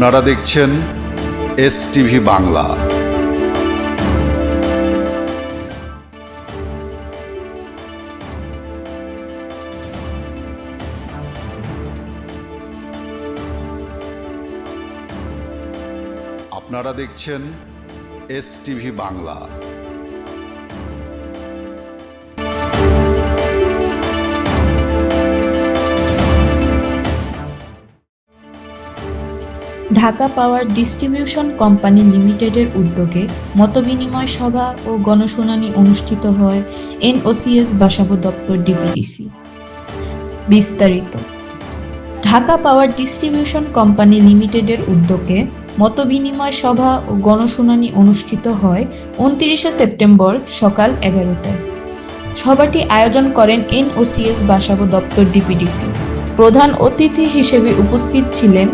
আপনারা দেখছেন S TV Bangla. আপনারা দেখছেন S TV Bangla. Dhaka power distribution company লিমিটেডের উদ্যোগে মতবিনিময় সভা ও গণশুনানি অনুষ্ঠিত হয় এনওসিএস বাসাবো দপ্তর ডিপিডিসি। বিস্তারিত। ঢাকা পাওয়ার ডিস্ট্রিবিউশন কোম্পানি লিমিটেডের উদ্যোগে মতবিনিময় সভা ও গণশুনানি অনুষ্ঠিত হয় উনত্রিশে সেপ্টেম্বর সকাল এগারোটায়। সভাটি আয়োজন করেন এনওসিএস বাসাবো দপ্তর ডিপিডিসি। প্রধান অতিথি হিসেবে উপস্থিত ছিলেন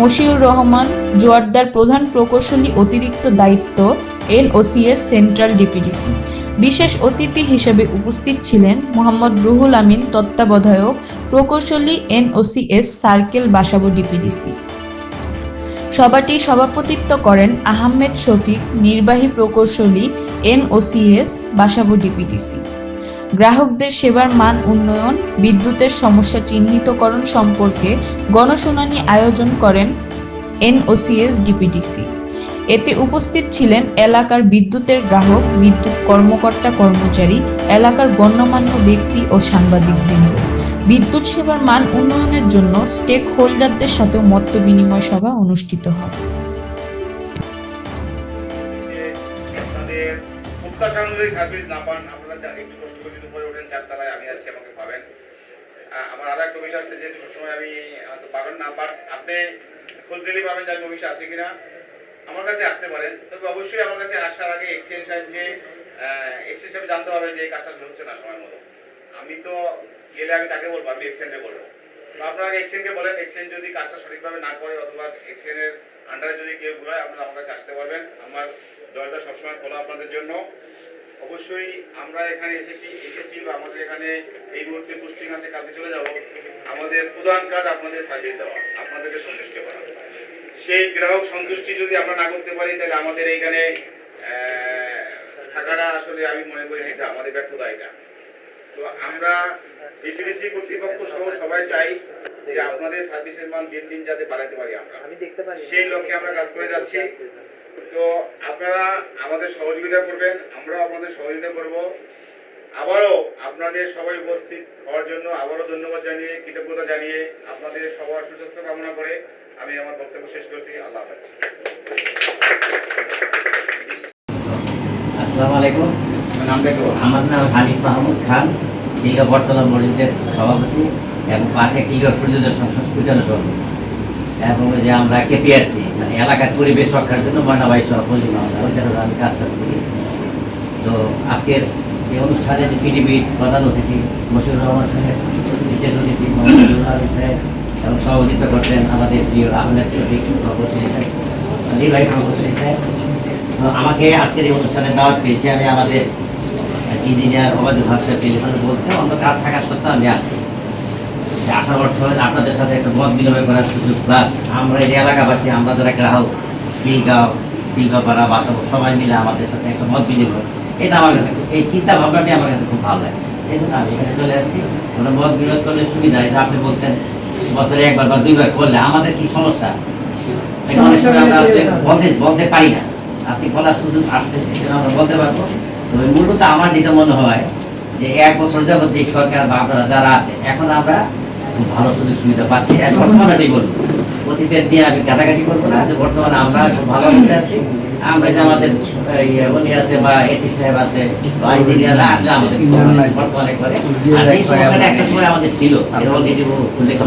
মশিউর রহমান, জোয়ারদার প্রধান প্রকৌশলী অতিরিক্ত দায়িত্ব এনওসিএস সেন্ট্রাল ডিপিডিসি। বিশেষ অতিথি হিসেবে উপস্থিত ছিলেন মোহাম্মদ রুহুল আমিন, তত্ত্বাবধায়ক, প্রকৌশলী এনওসিএস সার্কেল বাসাবো ডিপিডিসি। সভাটি সভাপতিত্ব করেন আহমেদ শফিক, নির্বাহী প্রকৌশলী এনওসিএস বাসাবো ডিপিডিসি। গ্রাহকদের সেবার মান উন্নয়ন, বিদ্যুতের সমস্যা চিহ্নিতকরণ সম্পর্কে গণশুনানি আয়োজন করেন এনওসিএস ডিপিডিসি। এতে উপস্থিত ছিলেন এলাকার বিদ্যুতের গ্রাহক, বিদ্যুৎ কর্মকর্তা কর্মচারী, এলাকার গণ্যমান্য ব্যক্তি ও সাংবাদিকবৃন্দ। বিদ্যুৎ সেবার মান উন্নয়নের জন্য স্টেক হোল্ডারদের সাথে মত বিনিময় সভা অনুষ্ঠিত হয়। প্রত্যাশা অনুযায়ী সার্ভিস না পান, আপনারা একটু কষ্ট করে যদি উপরে ওঠেন চারতলায় আমি আছি, আমাকে পাবেন। আমার আরও একটা অফিস আছে যেহেতু সবসময় আমি হয়তো পাবেন না বাট আপনি খোঁজ দিলেই পাবেন যে আমি অফিসে কিনা, আমার কাছে আসতে পারেন। তবে অবশ্যই আমার কাছে আসার আগে এক্সচেঞ্জ সাহেবকে এক্সচেঞ্জ সাহেব জানতে হবে যে কাজটা হচ্ছে না সময় মতো। আমি তো গেলে আমি তাকে বলব, আমি এক্সচেঞ্জে বলব। আপনারা এক্সচেঞ্জকে বলেন এক্সচেঞ্জ যদি কাজটা সঠিকভাবে না করে অথবা এক্সচেঞ্জের আন্ডারে যদি কেউ ঘুরায়, আপনারা আমার কাছে আসতে পারবেন। আমার দরজা সবসময় খোলা আপনাদের জন্য। অবশ্যই আমরা এখানে এসেছি এসেছি বা আমাদের এখানে এই মুহূর্তে পোস্টিং আছে কালকে চলে যাব। আমাদের প্রধান কাজ আপনাদের সার্ভিস দেওয়া আপনাদেরকে সন্তুষ্ট করা। সেই গ্রাহক সন্তুষ্টি যদি আমরা না করতে পারি তাহলে আমাদের এইখানে থাকাটা আসলে আমি মনে করি এটা আমাদের ব্যর্থতা এটা। তো আমরা ডিপিডিসি কর্তৃপক্ষ সহ সবাই চাই যে আপনাদের সার্ভিসের মান দিন দিন যাতে বাড়াতে পারি আমরা। সেই লক্ষ্যে আমরা কাজ করে যাচ্ছি। তো আপনারা আমাদের সহযোগিতা করবেন, আমরাও আপনাদের সহযোগিতা করব। আবারও আপনাদের সবাই উপস্থিত হওয়ার জন্য আবারও ধন্যবাদ জানিয়ে, কৃতজ্ঞতা জানিয়ে আপনাদের সবার সুস্বাস্থ্য কামনা করে আমি আমার বক্তব্য শেষ করছি। আল্লাহ হাফেজ। আসসালামু আলাইকুম। আমার নাম হানিফ মাহমুদ খান দীঘা বর্তলা মসজিদের সভাপতি এবং পাশে কিগর সূর্যোদয় সংসদ হসপিটাল সভাপতি। এবং যে আমরা কেপিআরসি মানে এলাকার পরিবেশ রক্ষার জন্য ময়নাবাই সভাপতি আমরা ওইখানে আমি কাজ টাজ করি। তো আজকের এই অনুষ্ঠানে যে পিডিবির প্রধান অতিথি মশিউর রহমান সাহেব, বিশেষ অতিথি মোহাম্মদ আলী সাহেব এবং সভাপতিত্ব করতেন আমাদের প্রিয় আহমেদ শফিক প্রকৌশলী সাহেব নির্বাহী প্রকৌশলী সাহেব। আমাকে আজকের এই অনুষ্ঠানে দাওয়াত পেয়েছি। আমি আমাদের ইঞ্জিনিয়ার অবাধ ভাষা টেলিফোনে বলছে, অন্য কাজ থাকা সত্ত্বেও আমি আসছি। আসার অর্থ হলো আপনাদের সাথে একটা মত বিনিময় করার সুযোগ। প্লাস আমরা এই এলাকাবাসী আমরা যারা গ্রাহক বাসব সবাই মিলে আমাদের সাথে একটা মত বিনিময়। এটা আমার কাছে এই চিন্তা ভাবনাটি আমার কাছে খুব ভালো লাগছে। এই জন্য আমি এখানে চলে আসছি। ওটা মত করলে সুবিধা এটা আপনি বলছেন বছরে একবার বা দুইবার করলে আমাদের কি সমস্যা? বলতে বলতে পারি না। আজকে বলার সুযোগ আসছে সেটা আমরা বলতে পারব। তবে মূলত আমার যেটা মনে হয় যে এক বছর যাবত যে সরকার বা আপনারা যারা আছে এখন আমরা খুব ভালো সুযোগ সুবিধা পাচ্ছি। বর্তমানে এটাই বলব অতীতের দিয়ে আমি কাটাকাটি করব না যে বর্তমানে আমরা খুব ভালো আছি। আমরা যে আমাদের উনি আছে বা এসি সাহেব আছে বা ইঞ্জিনিয়াররা আসলে আমাদের বর্তমানে করে। আর এই সমস্যাটা একটা সময় আমাদের ছিল। অলরেডি উল্লেখ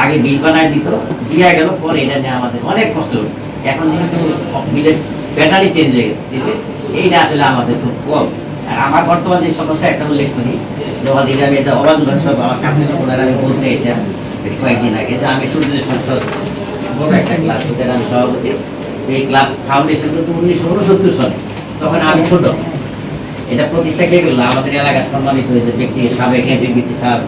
আগে বিল বানায় দিত দিয়া গেল পরে এটা নিয়ে আমাদের অনেক কষ্ট এখন যেহেতু বিলের ব্যাটারি চেঞ্জ হয়ে গেছে এইটা আসলে আমাদের খুব কম। আর আমার বর্তমান যে সমস্যা একটা উল্লেখ করি যখন এটা আমি এটা অবাধ সব আমার কাছে ওনারা আমি বলছে বেশ কয়েকদিন আগে যে আমি সূর্য সংসদ বড় একটা ক্লাব আমি সভাপতি যে ক্লাব ফাউন্ডেশন কিন্তু উনিশশো উনসত্তর সালে তখন আমি ছোট এটা প্রতিষ্ঠা কে করল আমাদের এলাকার সম্মানিত হয়েছে ব্যক্তি সাবেক এমপি বিচি সাহেব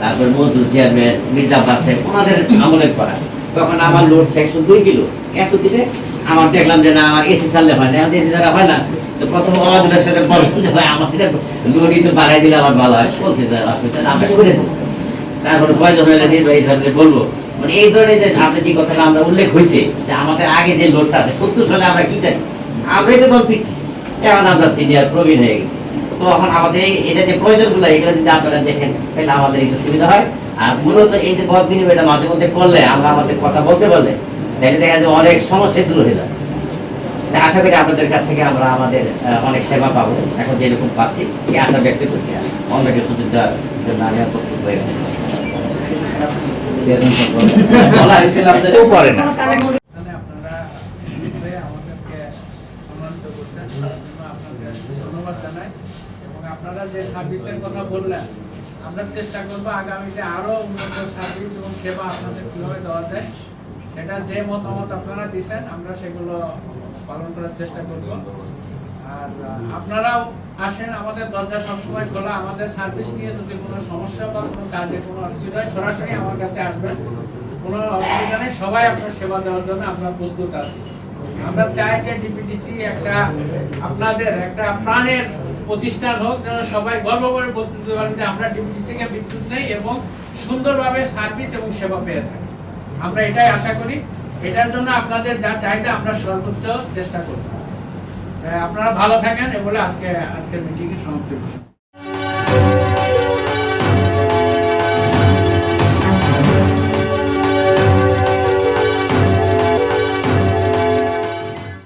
তারপর মজুর চেয়ারম্যান মির্জা বাসে ওনাদের আমলের করা তখন আমার লোড একশো দুই কিলো এত দিলে আমার দেখলাম যে না, আমার এসি চাললে হয় না। এসি ছাড়া হয় না, তো প্রথম অবাদুলের সাথে বললাম যে ভাই আমার লোড একটু বাড়াই দিলে আমার ভালো হয়। বলছে আমরা করে দেবো তারপরে প্রয়োজন হলে বলব। মানে এই ধরনের যে আপনি যে কথাটা আমরা উল্লেখ হয়েছে, যে আমাদের আগে যে লোডটা আছে, সত্তর সালে আমরা কি জানি? আমরাই তো তখন পিচ্ছি, এখন আমরা সিনিয়র প্রবীণ হয়ে গেছি। তো এখন আমাদের এটা যে প্রয়োজনগুলো, এগুলো যদি আপনারা দেখেন, তাহলে আমাদের একটু সুবিধা হয়। আর মূলত এই যে পথ বিনিময়টা মাঝে মধ্যে করলে, আমরা আমাদের কথা বলতে পারলে তাহলে দেখা যায় অনেক সমস্যা দূর হয়ে যায়। তাই আশা করি আপনাদের কাছ থেকে আমরা আমাদের অনেক সেবা পাবো। এখন যেরকম পাচ্ছি এই আশা ব্যক্ত করছি। অন্যকে সুযোগ দেওয়ার জন্য আমি আর হয়ে। বলা হয়েছিল আপনাদের। আপনারা যে সার্ভিসের কথা বললেন আমরা চেষ্টা করব আগামীতে আরও উন্নত সার্ভিস এবং সেবা আপনাদের কীভাবে দেওয়া যায়। সেটা যে মতামত আপনারা দিচ্ছেন আমরা সেগুলো পালন করার চেষ্টা করব। আর আপনারাও আসেন আমাদের দরজা সবসময় খোলা। আমাদের সার্ভিস নিয়ে যদি কোনো সমস্যা বা কোনো কাজে কোনো অসুবিধা হয়, সরাসরি আমার কাছে আসবেন। কোনো অসুবিধা নেই, সবাই আপনার সেবা দেওয়ার জন্য আমরা প্রস্তুত আছি। আমরা চাই যে ডিপিটিসি একটা আপনাদের, একটা প্রাণের প্রতিষ্ঠান হোক, যেন সবাই গর্ব করে বলতে পারেন যে আমরা ডিপিটিসি কে বিদ্যুৎ নেই এবং সুন্দরভাবে সার্ভিস এবং সেবা পেয়ে থাকি। আমরা এটাই আশা করি। এটার জন্য আপনাদের যা চাহিদা, আমরা সর্বোচ্চ চেষ্টা করব। আপনারা ভালো থাকেন, এ বলে আজকে, আজকের মিটিংয়ে সমাপ্তি